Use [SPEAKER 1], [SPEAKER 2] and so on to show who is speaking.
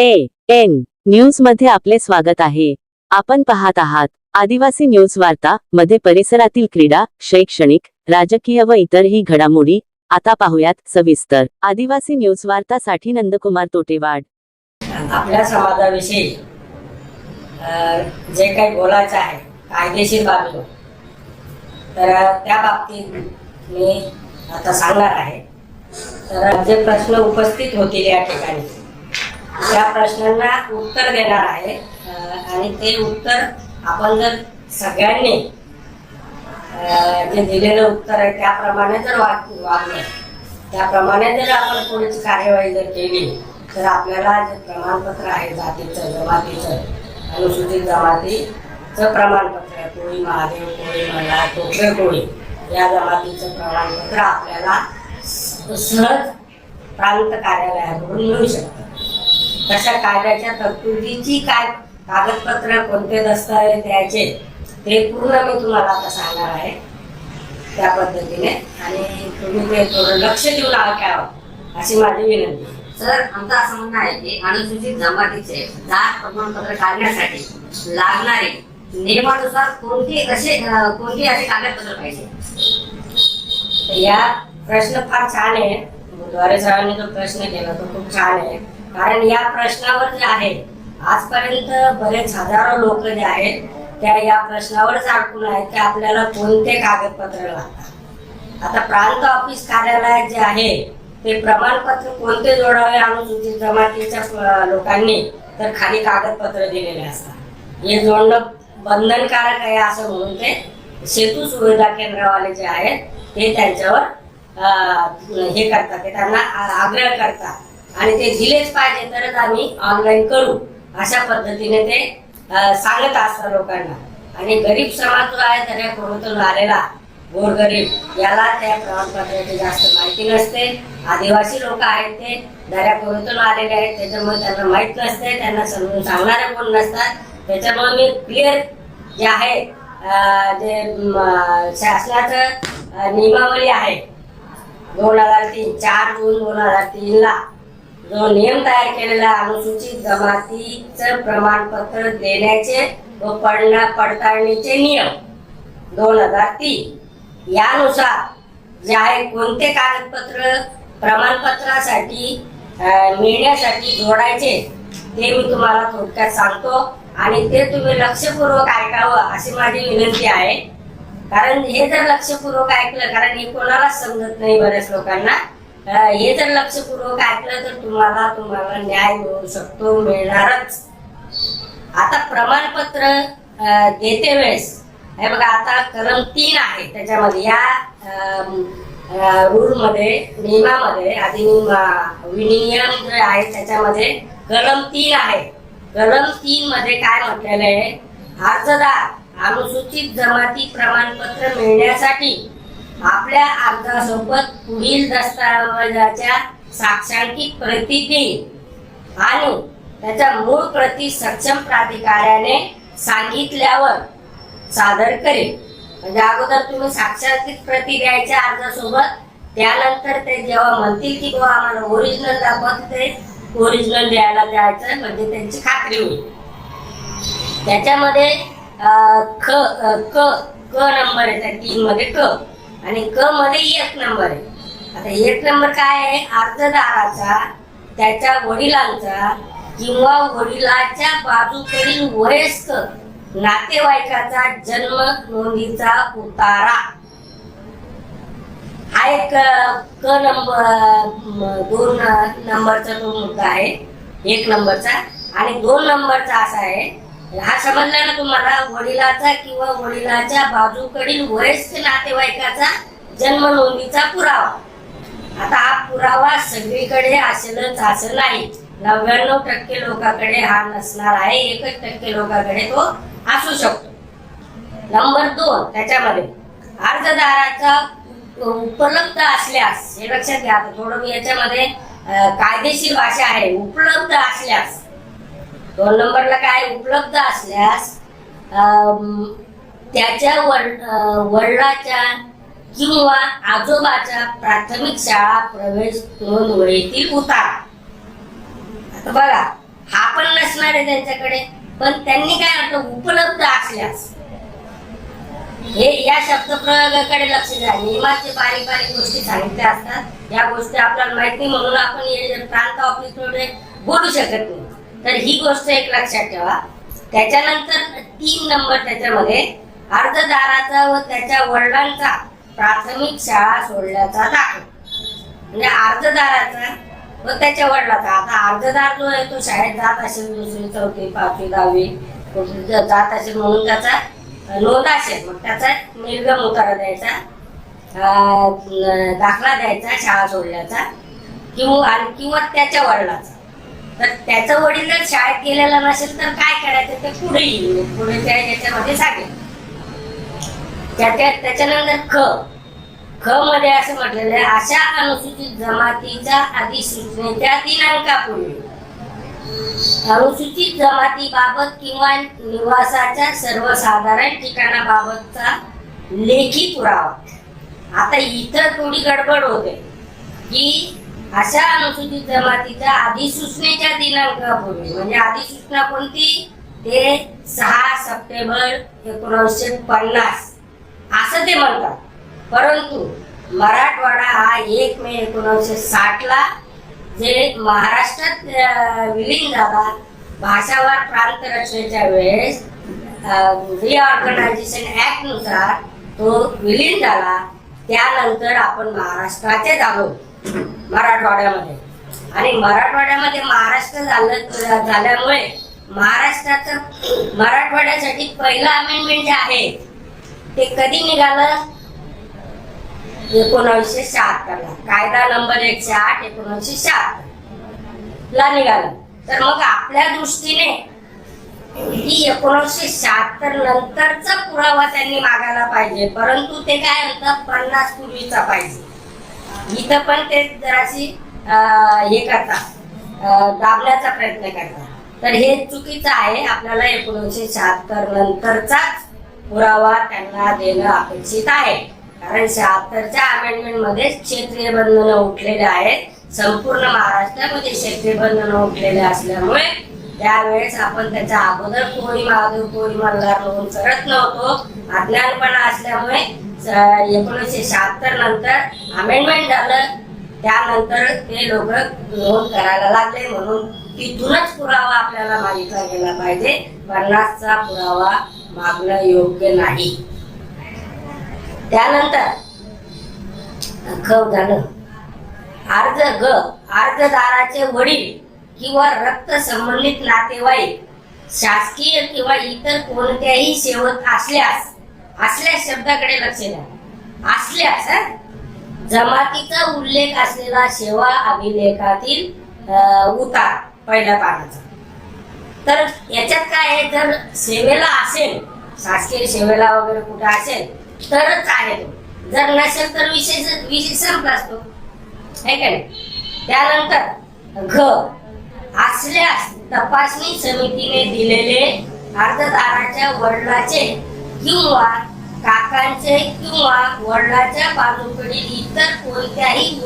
[SPEAKER 1] A N न्यूजमध्ये आपले स्वागत आहे. आपण पाहत आहात आदिवासी न्यूज वार्ता मध्ये परिसरातील क्रीडा शैक्षणिक राजकीय व इतरही घडामोडी. आता पाहुयात सविस्तर. आदिवासी न्यूज वार्ता साठी नंदकुमार तोटेवाड.
[SPEAKER 2] आपल्या समाजाविषयी जे काही बोलायचं आहे कायदेशीर बाबी तर त्या बाबतीत मी आता सांगणार आहे. तर जे प्रश्न उपस्थित होतील या ठिकाणी या प्रश्नांना उत्तर देणार आहे. आणि ते उत्तर आपण जर सगळ्यांनी जे दिलेलं उत्तर आहे त्याप्रमाणे जर वाग वागलं त्याप्रमाणे जर आपण पुढची कार्यवाही जर केली तर आपल्याला जे प्रमाणपत्र आहे जातीचं जमातीचं अनुसूचित जमातीचं प्रमाणपत्र कोळी महादेव कोळी मला टोकरे कोळी या जमातीचं प्रमाणपत्र आपल्याला सहज प्रांत कार्यालयाकडून मिळू शकतं. तशा कायद्याच्या तरतुदीची काय कागदपत्र कोणते दस्तावेज द्यायचे ते पूर्ण मी तुम्हाला आता सांगणार आहे त्या पद्धतीने. आणि तुम्ही ते थोडं लक्ष देऊन ऐकावं अशी माझी विनंती.
[SPEAKER 3] सर आमचं असं म्हणणं आहे की अनुसूचित जमातीचे जात प्रमाणपत्र काढण्यासाठी लागणारे नियमानुसार कोणती असे कोणती असे कागदपत्र पाहिजे?
[SPEAKER 2] या प्रश्न फार छान आहे. द्वारे सरांनी जो प्रश्न केला तो खूप छान आहे. कारण या प्रश्नावर जे आहे आजपर्यंत बरेच हजारो लोक जे आहेत त्या या प्रश्नावरच अडकून आहेत की आपल्याला कोणते कागदपत्र लागतात. आता प्रांत ऑफिस कार्यालयात जे आहे ते प्रमाणपत्र कोणते जोडावे अनुसूचित जमातीच्या लोकांनी तर खाली कागदपत्र दिलेले असतात. हे जोडणं बंधनकारक आहे असं म्हणून ते सेतू सुविधा केंद्रवाले जे आहेत ते त्यांच्यावर हे करतात. ते त्यांना आग्रह करतात. आणि ते दिलेच पाहिजे तरच आम्ही ऑनलाईन करू. अशा पद्धतीने ते सांगत असतात लोकांना. आणि गरीब समाज जो आहे त्याने कोणतून आलेला गोरगरीब याला त्या प्रमाणपत्राची जास्त माहिती नसते. आदिवासी लोक आहेत ते दऱ्या कोणतून आलेले आहेत त्याच्यामुळे त्यांना माहीत नसते त्यांना समजून सांगणारे कोण नसतात. त्याच्यामुळे मी क्लिअर जे आहे जे शासनाचं नियमावली आहे. दोन हजार तीन चार जून दोन हजार तीनला. जो नियम तयार केलेला अनुसूचित जमातीचं प्रमाणपत्र देण्याचे व पडणा पडताळणीचे नियम. दोन हजार तीन. यानुसार जे आहे कोणते कागदपत्र प्रमाणपत्रासाठी मिळण्यासाठी जोडायचे ते मी तुम्हाला थोडक्यात सांगतो. आणि ते तुम्ही लक्षपूर्वक ऐकावं अशी माझी विनंती आहे. कारण हे जर लक्षपूर्वक ऐकलं कारण हे कोणालाच समजत नाही बऱ्याच लोकांना हे जर लक्षपूर्वक ऐकलं तर तुम्हाला तुम्हाला न्याय मिळू शकतो मिळणारच. आता प्रमाणपत्र देते वेळेस. हे बघा आता कलम तीन आहे त्याच्यामध्ये. या रूल मध्ये नियमामध्ये अधिनियम विनियम जे आहे त्याच्यामध्ये कलम तीन आहे. कलम तीन मध्ये काय म्हटलेलं आहे? अर्जदार अनुसूचित जमाती प्रमाणपत्र मिळण्यासाठी आपल्या अर्जासोबत पुढील दस्तावेजाच्या साक्षांकित प्रती देईल आणि त्याच्या मूळ प्रती सक्षम प्राधिकाऱ्याने सांगितल्यावर सादर करेल. म्हणजे अगोदर तुम्ही साक्षांकित प्रती द्यायच्या अर्जासोबत त्यानंतर ते जेव्हा म्हणतील की बाबा आम्हाला ओरिजिनल दाखवत ते ओरिजिनल द्यायला द्यायचं म्हणजे त्यांची खात्री होईल. त्याच्यामध्ये अं, ख क क नंबर आहे त्या तीन मध्ये क. आणि क मध्ये एक नंबर आहे. आता एक नंबर काय आहे? अर्जदाराचा त्याच्या वडिलांचा किंवा वडिलाच्या बाजूकडील वयस्कर नातेवाईकाचा जन्म नोंदीचा उतारा. हा एक क नंबर दोन नंबरचा तो मुद्दा आहे एक नंबरचा. आणि दोन नंबरचा असा आहे हा समजला तुम्हाला वडिलाचा किंवा वडिलाच्या बाजूकडील वयस्क नातेवाईकाचा जन्म नोंदीचा पुरावा. आता हा पुरावा सगळीकडे असेलच असं नाही. नव्याण्णव टक्के लोकांकडे हा नसणार आहे एकच टक्के लोकांकडे तो असू शकतो. नंबर दोन त्याच्यामध्ये अर्जदाराचा उपलब्ध असल्यास हे लक्षात घ्या थोडं मी याच्यामध्ये कायदेशीर भाषा आहे उपलब्ध असल्यास दोन नंबरला काय उपलब्ध असल्यास अं, त्याच्या वडिलाच्या किंवा आजोबाच्या प्राथमिक शाळा प्रवेश नोंदवळीतील उतारा. आता बघा हा पण नसणार आहे त्यांच्याकडे पण त्यांनी काय म्हटलं उपलब्ध असल्यास. हे या शब्दप्रयोगाकडे लक्ष द्या. नियमाचे बारीक बारीक गोष्टी सांगितल्या असतात. या गोष्टी आपल्याला माहीत नाही म्हणून आपण प्रांत ऑफिसमध्ये बोलू शकत नाही. तर ही गोष्ट एक लक्षात ठेवा. त्याच्यानंतर तीन नंबर त्याच्यामध्ये अर्जदाराचा व त्याच्या वडिलांचा प्राथमिक शाळा सोडल्याचा दाखला. म्हणजे अर्जदाराचा व त्याच्या वडिलाचा. आता अर्जदार जो आहे तो शाळेत जात असेल दुसरी चौथी पाचवी दहावी जात असेल म्हणून त्याचा नोंद असेल. मग त्याचा निर्गम उतारा द्यायचा दाखला द्यायचा शाळा सोडल्याचा किंवा किंवा त्याच्या वडिलाचा. तर त्याचं वडील जर शाळेत गेलेला नसेल तर काय करायचं? ते पुढे येईल. पुढे त्या याच्यामध्ये सांगेल. त्याच्या त्याच्यानंतर ख. ख मध्ये असं म्हटलेलं आहे अशा अनुसूचित जमातीच्या अधिसूचनेच्या दिनांकापूर्वी. अनुसूचित जमातीबाबत किंवा निवासाच्या सर्वसाधारण ठिकाणाबाबतचा लेखी पुरावा. आता इथं थोडी गडबड होते. की अशा अनुसूचित जमातीच्या अधिसूचनेच्या दिनांकापूर्वी म्हणजे अधिसूचना कोणती? ते सहा सप्टेंबर एकोणीसशे पन्नास. असं ते म्हणतात. परंतु मराठवाडा हा एक मे एकोणीसशे साठ ला जे महाराष्ट्रात विलीन झाला भाषावार प्रांत रचनेच्या वेळेस रिऑर्गनायझेशन ऍक्टनुसार तो विलीन झाला. त्यानंतर आपण महाराष्ट्राचे आहोत. मराठवाड्यामध्ये. आणि मराठवाड्यामध्ये महाराष्ट्र झालं झाल्यामुळे महाराष्ट्राचं मराठवाड्यासाठी पहिलं अमेंडमेंट जे आहे ते कधी निघालं? एकोणविशे शहात्तर ला कायदा नंबर एकशे आठ एकोणीसशे शहात्तर ला निघाला. तर मग आपल्या दृष्टीने ही एकोणीसशे शहात्तर नंतरचा पुरावा त्यांनी मागायला पाहिजे. परंतु ते काय म्हणतात? पन्नास पूर्वीचा पाहिजे. इथं पण ते जराशी हे करतात. दाबण्याचा प्रयत्न करता तर हे चुकीचं आहे. आपल्याला एकोणीसशे शहात्तर नंतरचाच पुरावा त्यांना देणं अपेक्षित आहे. कारण शहात्तरच्या अमेंडमेंटमध्ये क्षेत्रीय बंधनं उठलेले आहेत. संपूर्ण महाराष्ट्रामध्ये क्षेत्रीय बंधनं उठलेले असल्यामुळे त्यावेळेस आपण त्याच्या अगोदर कोळी महादेव कोळी मल्हार म्हणून करत नव्हतो. अज्ञानपणा असल्यामुळे एकोणीसशे शहात्तर नंतर अमेंडमेंट झालं. त्यानंतर ते लोक नोंद करायला लागले. म्हणून तिथूनच पुरावा आपल्याला मागितला गेला पाहिजे. पन्नासचा पुरावा मागणं योग्य नाही. त्यानंतर ख झालं. अर्ज ग अर्जदाराचे वडील किंवा रक्त संबंधित नातेवाईक शासकीय किंवा इतर कोणत्याही सेवक असल्यास असल्या शब्दाकडे लक्ष द्या. असल्यास सर जमातीचा उल्लेख असलेला सेवा अभिलेखातील उतार पहिल्या पानाचा. तर याच्यात काय आहे? जर सेवेला असेल शासकीय सेवेला वगैरे कुठे असेल तरच आहे तो. जर नसेल तर विशेष विशेष संपला असतो. आहे का नाही? त्यानंतर घ. असल्यास तपासणी समितीने दिलेले अर्जदाराच्या वडिलाचे किंवा काकांचे किंवा वडिलांच्या बाजूकडील इतर कोणत्याही